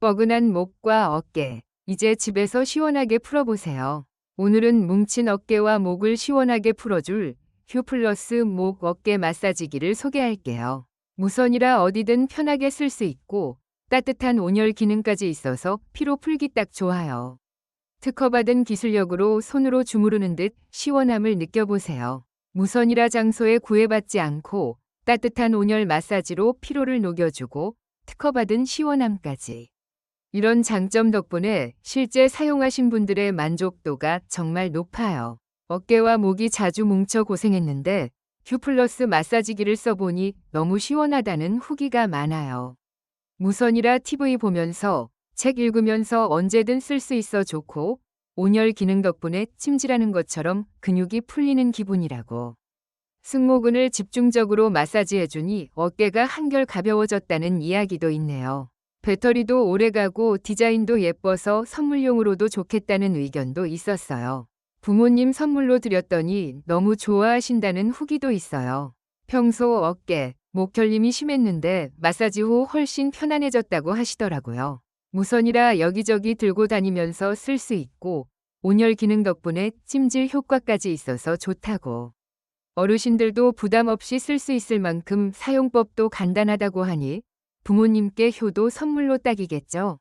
뻐근한 목과 어깨. 이제 집에서 시원하게 풀어보세요. 오늘은 뭉친 어깨와 목을 시원하게 풀어줄 휴플러스 목 어깨 마사지기를 소개할게요. 무선이라 어디든 편하게 쓸 수 있고 따뜻한 온열 기능까지 있어서 피로 풀기 딱 좋아요. 특허받은 기술력으로 손으로 주무르는 듯 시원함을 느껴보세요. 무선이라 장소에 구애받지 않고 따뜻한 온열 마사지로 피로를 녹여주고 특허받은 시원함까지. 이런 장점 덕분에 실제 사용하신 분들의 만족도가 정말 높아요. 어깨와 목이 자주 뭉쳐 고생했는데 휴플러스 마사지기를 써보니 너무 시원하다는 후기가 많아요. 무선이라 TV 보면서 책 읽으면서 언제든 쓸 수 있어 좋고 온열 기능 덕분에 찜질하는 것처럼 근육이 풀리는 기분이라고. 승모근을 집중적으로 마사지해주니 어깨가 한결 가벼워졌다는 이야기도 있네요. 배터리도 오래가고 디자인도 예뻐서 선물용으로도 좋겠다는 의견도 있었어요. 부모님 선물로 드렸더니 너무 좋아하신다는 후기도 있어요. 평소 어깨, 목 결림이 심했는데 마사지 후 훨씬 편안해졌다고 하시더라고요. 무선이라 여기저기 들고 다니면서 쓸 수 있고 온열 기능 덕분에 찜질 효과까지 있어서 좋다고. 어르신들도 부담 없이 쓸 수 있을 만큼 사용법도 간단하다고 하니 부모님께 효도 선물로 딱이겠죠.